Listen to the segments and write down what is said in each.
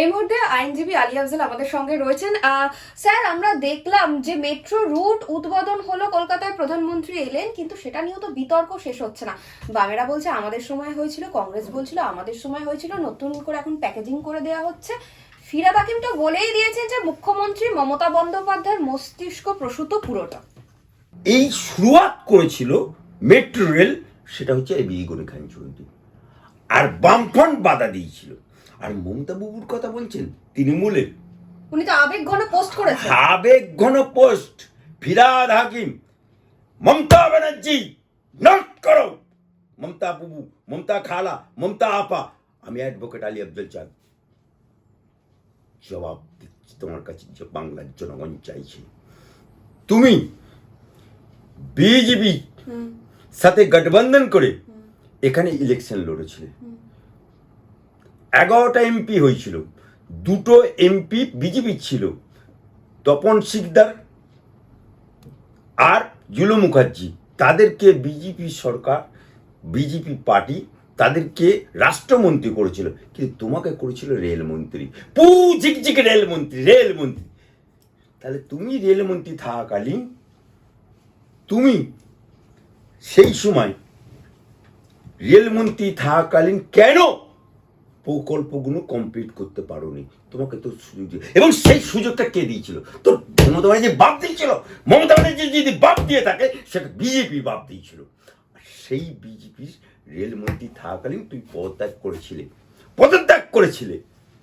এই মুহূর্তে আইনজীবী আলী আফজাল আমাদের সঙ্গে রয়েছেন। স্যার, আমরা দেখলাম যে মেট্রো রুট উদ্বোধন হলো কলকাতায় প্রধানমন্ত্রী এলেন, কিন্তু সেটা নিয়েও তো বিতর্ক শেষ হচ্ছে না। বামেরা বলছে, আমাদের সময় হয়েছিল। কংগ্রেস বলছিল, আমাদের সময় হয়েছিল। নতুন করে এখন প্যাকেজিং করে দেওয়া হচ্ছে। ফিরাদ হাকিম তো বলেই দিয়েছেন যে মুখ্যমন্ত্রী মমতা বন্দ্যোপাধ্যায়ের মস্তিষ্ক প্রসূত পুরোটা। এই শুরুয়াত করেছিল মেট্রো রেল, সেটা হচ্ছে বিগনে খান চৌধুরী। আর বামফ্রন্ট বাধা দিয়েছিল। আর মমতা বাবুর কথা বলছেন তৃণমূলের উনি তো আবেগ ঘন পোস্ট করেছেন। আবেগ ঘন পোস্ট। ফিরাদ হাকিম মমতা ব্যানার্জি নট করো। মমতা বাবু মমতা খালা মমতা আপা আমি অ্যাডভোকেট আলী আব্দুল চাঁদ। জবাব দিচ্ছি তোমার কাছে যে বাংলার জনগণ চাইছে। তুমি বিজেপি সাথে গঠবন্ধন করে এখানে ইলেকশন লড়েছিলে। এগারোটা এমপি হয়েছিল। দুটো এমপি বিজেপি ছিল, তপন শিকদার আর জুলু মুখার্জি। তাদেরকে বিজেপি সরকার বিজেপি পার্টি তাদেরকে রাষ্ট্রমন্ত্রী করেছিল। কিন্তু তোমাকে করেছিল রেলমন্ত্রী। পু ঝিকঝিকে রেলমন্ত্রী রেলমন্ত্রী। তাহলে তুমি রেলমন্ত্রী থাকাকালীন তুমি সেই সময় রেলমন্ত্রী থাকাকালীন কেন প্রকল্পগুলো কমপ্লিট করতে পারোনি। তোমাকে তো সুযোগ এবং সেই সুযোগটা কে দিয়েছিল? তো মমতা ব্যানার্জি বাপ দিয়েছিল। মমতা ব্যানার্জি যদি বাপ দিয়ে থাকে, সেটা বিজেপি বাপ দিয়েছিল। সেই বিজেপির রেলমন্ত্রী থাকাকালীন তুই পদত্যাগ করেছিলে। পদত্যাগ করেছিলে।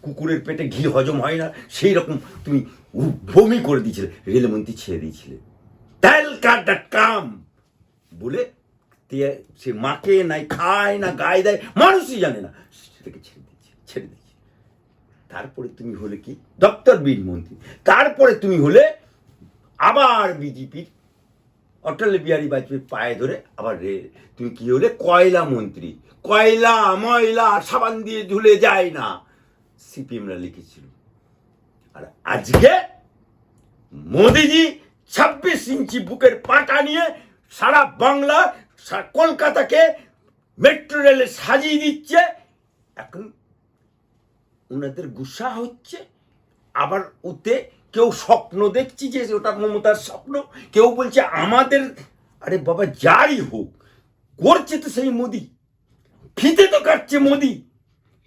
কুকুরের পেটে ঘি হজম হয় না, সেই রকম তুমি বমি করে দিয়েছিলে। রেলমন্ত্রী ছেড়ে দিয়েছিলে। তেল কাটা কাম? বলে সে মাকে নাই, খায় না, গায়ে দেয়, মানুষই জানে না। সেটাকে ছেড়ে ছেড়ে দিচ্ছে তারপরে তুমি হলে কি? দপ্তর বীর মন্ত্রী। তারপরে তুমি হলে আবার বিজেপির, অটল বিহারী বাজপেয়ী পায়ে ধরে আবার রে, তুমি কি হলে? কয়লা মন্ত্রী। কয়লা, ময়লা, সাবান দিয়ে ধুলে যায় না সিপিএমরা লিখেছিল। আর আজকে মোদিজি ছাব্বিশ ইঞ্চি বুকের পাটা নিয়ে সারা বাংলা কলকাতাকে মেট্রো রেলে সাজিয়ে দিচ্ছে। এখন ওনাদের গুসা হচ্ছে। আবার ওতে কেউ স্বপ্ন দেখছি যে ওটা মমতার স্বপ্ন। কেউ বলছে আমাদের আরে বাবা যাই হোক করছে তো সেই মোদি। ফিতে তো কাটছে মোদি।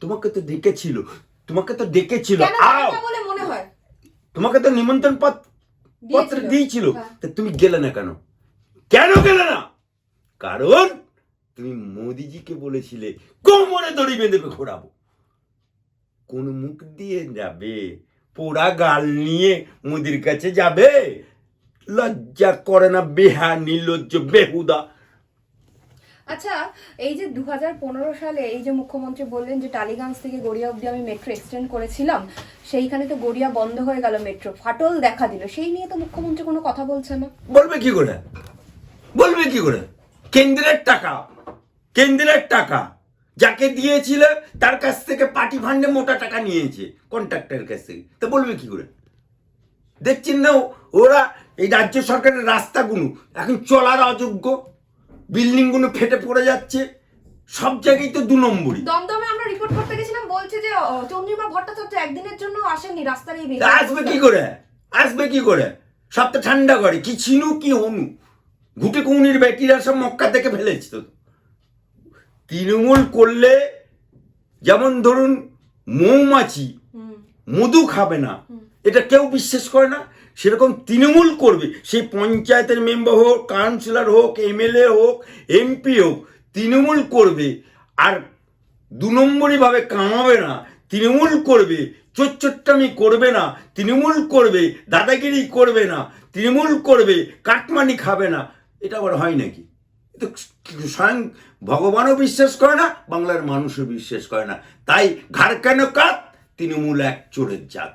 তোমাকে তো ডেকেছিল তোমাকে তো ডেকেছিল আও। তোমাকে তো নিমন্ত্রণ পত্র। দিয়েছিল। হ্যাঁ। তা তুমি গেলে না কেন? কেন গেলে না? কারণ তুমি মোদিজিকে বলেছিলে কোমরে দড়ি বেঁধে ঘোরাবো। কোন মুখ দিয়ে যাবে? পোড়া গাল নিয়ে মোদির কাছে যাবে? লজ্জা করে না বেহা নির্লজ্জ বেহুদা। আচ্ছা এই যে দু হাজার পনেরো সালে এই যে মুখ্যমন্ত্রী বললেন যে টালিগঞ্জ থেকে গড়িয়া অব্দি আমি মেট্রো এক্সটেন্ড করেছিলাম সেইখানে তো গড়িয়া বন্ধ হয়ে গেল মেট্রো ফাটল দেখা দিল। সেই নিয়ে তো মুখ্যমন্ত্রী কোনো কথা বলছে না। বলবে কি করে? বলবে কি করে? কেন্দ্রের টাকা কেন্দ্রের টাকা। যাকে দিয়েছিল তার কাছ থেকে পার্টি ফান্ডে মোটা টাকা নিয়েছে কন্ট্রাক্টরের কাছ থেকে। তা বলবে কি করে? দেখছেন না ওরা এই রাজ্য সরকারের রাস্তাগুলো এখন চলার অযোগ্য বিল্ডিংগুলো ফেটে পড়ে যাচ্ছে সব জায়গায় তো দু নম্বরই। দমদমে আমরা রিপোর্ট করতে গেছিলাম বলছে যে চন্দ্রিমা ভট্টাচার্য একদিনের জন্য আসেননি রাস্তার এই আসবে কি করে? আসবে কি করে? সব তো ঠান্ডা করে কি ছিনু কি হনু? ঘুটে কুমনির ব্যাটিরা সব মক্কা থেকে ফেলেছে তো। তৃণমূল করলে যেমন ধরুন মৌমাছি মধু খাবে না। এটা কেউ বিশ্বাস করে না। সেরকম তৃণমূল করবে। সেই পঞ্চায়েতের মেম্বার হোক কাউন্সিলর হোক এমএলএ হোক এমপি হোক তৃণমূল করবে। আর দু নম্বরইভাবে কামাবে না। তৃণমূল করবে। চোচ্চট্টামি করবে না। তৃণমূল করবে। দাদাগিরি করবে না। তৃণমূল করবে। কাটমানি খাবে না। এটা আবার হয় নাকি? তো স্বয়ং ভগবানও বিশ্বাস করে না, বাংলার মানুষও বিশ্বাস করে না। তাই ঘাড় কেন কাত তৃণমূল এক চোরের জাত।